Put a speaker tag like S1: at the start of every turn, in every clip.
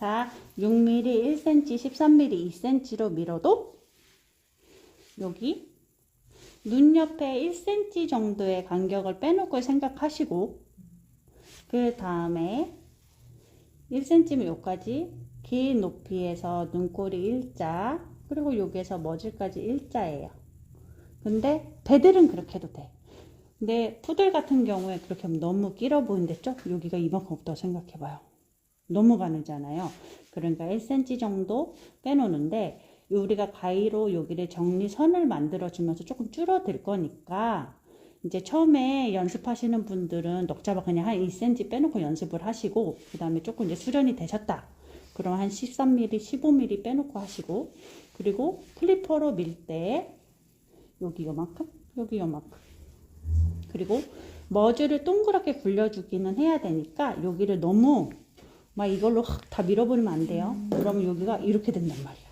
S1: 자, 6mm, 1cm, 13mm, 2cm로 밀어도 여기 눈 옆에 1cm 정도의 간격을 빼놓고 생각하시고 그 다음에 1cm면 여기까지 긴 높이에서 눈꼬리 일자 그리고 여기에서 머지까지 일자예요. 근데 배들은 그렇게 해도 돼. 근데 푸들 같은 경우에 그렇게 하면 너무 길어 보이는데 쪽 여기가 이만큼 없다고 생각해봐요. 너무 가늘잖아요. 그러니까 1cm 정도 빼놓는데 우리가 가위로 여기를 정리선을 만들어주면서 조금 줄어들 거니까 이제 처음에 연습하시는 분들은 녹잡아 그냥 한 2cm 빼놓고 연습을 하시고 그 다음에 조금 이제 수련이 되셨다. 그럼 한 13mm, 15mm 빼놓고 하시고 그리고 클리퍼로 밀 때 여기 요만큼, 여기 요만큼 그리고 머지를 동그랗게 굴려주기는 해야 되니까 여기를 너무 막 이걸로 확 다 밀어버리면 안 돼요. 그러면 여기가 이렇게 된단 말이야.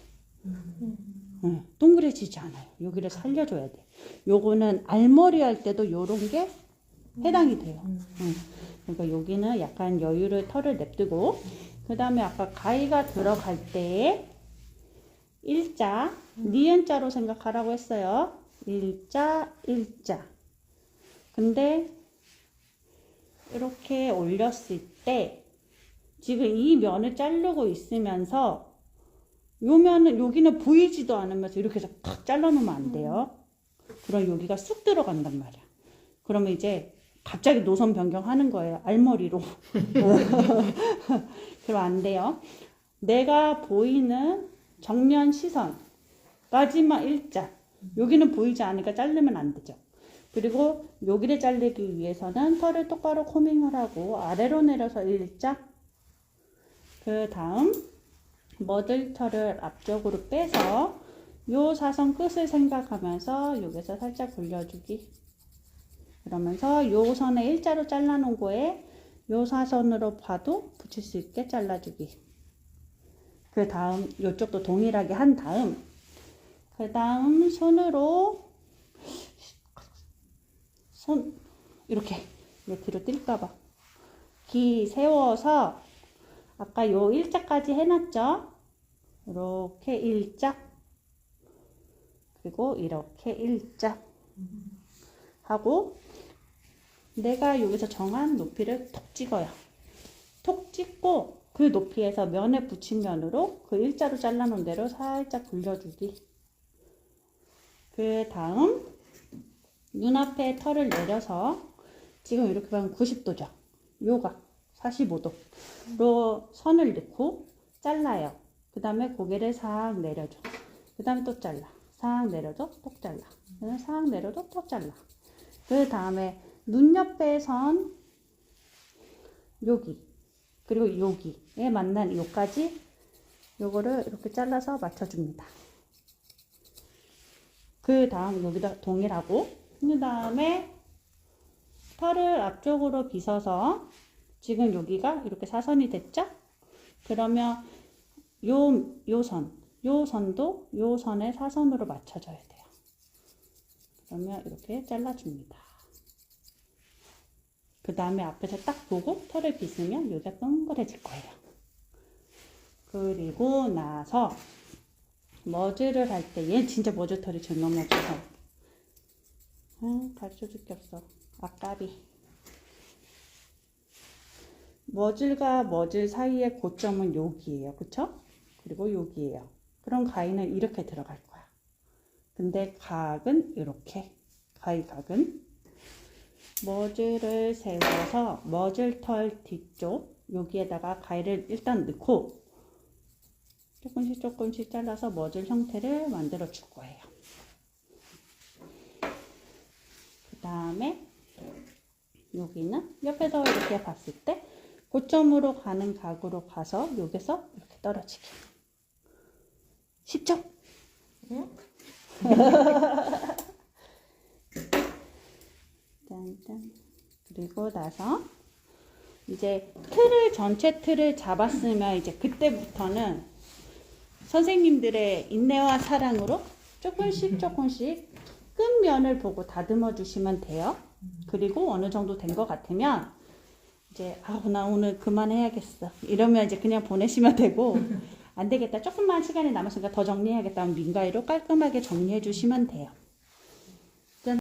S1: 응, 동그래지지 않아요. 여기를 살려줘야 돼. 요거는 알머리 할 때도 요런 게 해당이 돼요. 응. 그러니까 여기는 약간 여유를 털을 냅두고 그 다음에 아까 가위가 들어갈 때 일자, 니은자로 생각하라고 했어요. 일자, 일자. 근데 이렇게 올렸을 때 지금 이 면을 자르고 있으면서 요 면은 여기는 보이지도 않으면서 이렇게 해서 팍 잘라놓으면 안 돼요. 그럼 여기가 쑥 들어간단 말이야. 그러면 이제 갑자기 노선 변경하는 거예요. 알머리로. 그럼 안 돼요. 내가 보이는 정면 시선까지만 일자. 여기는 보이지 않으니까 자르면 안 되죠. 그리고 여기를 자르기 위해서는 털을 똑바로 코밍을 하고 아래로 내려서 일자. 그 다음 머들털을 앞쪽으로 빼서 요 사선 끝을 생각하면서 여기서 살짝 굴려주기. 그러면서 요 선에 일자로 잘라 놓은 거에 요 사선으로 봐도 붙일 수 있게 잘라주기. 그 다음 요쪽도 동일하게 한 다음 그 다음 손으로 손 이렇게 내 뒤로 뛸까봐 기 세워서 아까 요 일자까지 해놨죠? 이렇게 일자 그리고 이렇게 일자 하고 내가 여기서 정한 높이를 톡 찍어요. 톡 찍고 그 높이에서 면에 붙인 면으로 그 일자로 잘라놓은 대로 살짝 굴려주기. 그 다음 눈앞에 털을 내려서 지금 이렇게 보면 90도죠. 요가 45도로 선을 넣고 잘라요. 그 다음에 고개를 싹 내려줘. 그 다음에 또 잘라. 싹 내려줘. 또 잘라. 싹 내려줘. 또 잘라. 그 다음에 눈 옆에 선 여기 그리고 여기에 만난 요까지 요거를 이렇게 잘라서 맞춰줍니다. 그 다음 여기다 동일하고 그 다음에 털을 앞쪽으로 빗어서 지금 여기가 이렇게 사선이 됐죠? 그러면 요, 요 선, 요 선도 요 선에 사선으로 맞춰줘야 돼요. 그러면 이렇게 잘라줍니다. 그 다음에 앞에서 딱 보고 털을 빗으면 여기가 동그래질 거예요. 그리고 나서 머즈를 할 때, 얘 진짜 머즈 털이 제일 너무 없어서. 아, 가르쳐 줄 게 없어. 아까비. 머즐과 머즐 사이의 고점은 여기예요. 그쵸? 그리고 여기예요. 그럼 가위는 이렇게 들어갈 거야. 근데 각은 이렇게. 가위 각은 머즐을 세워서 머즐털 뒤쪽 여기에다가 가위를 일단 넣고 조금씩 조금씩 잘라서 머즐 형태를 만들어 줄 거예요. 그 다음에 여기는 옆에서 이렇게 봤을 때 고점으로 가는 각으로 가서 여기서 이렇게 떨어지게. 쉽죠?
S2: 응?
S1: 짠짠. 그리고 나서 이제 틀을 전체 틀을 잡았으면 이제 그때부터는 선생님들의 인내와 사랑으로 조금씩 조금씩 끝면을 보고 다듬어 주시면 돼요. 그리고 어느 정도 된 것 같으면 이제 아우 나 오늘 그만해야겠어. 이러면 이제 그냥 보내시면 되고 안 되겠다. 조금만 시간이 남았으니까 더 정리해야겠다. 하면 민가위로 깔끔하게 정리해 주시면 돼요.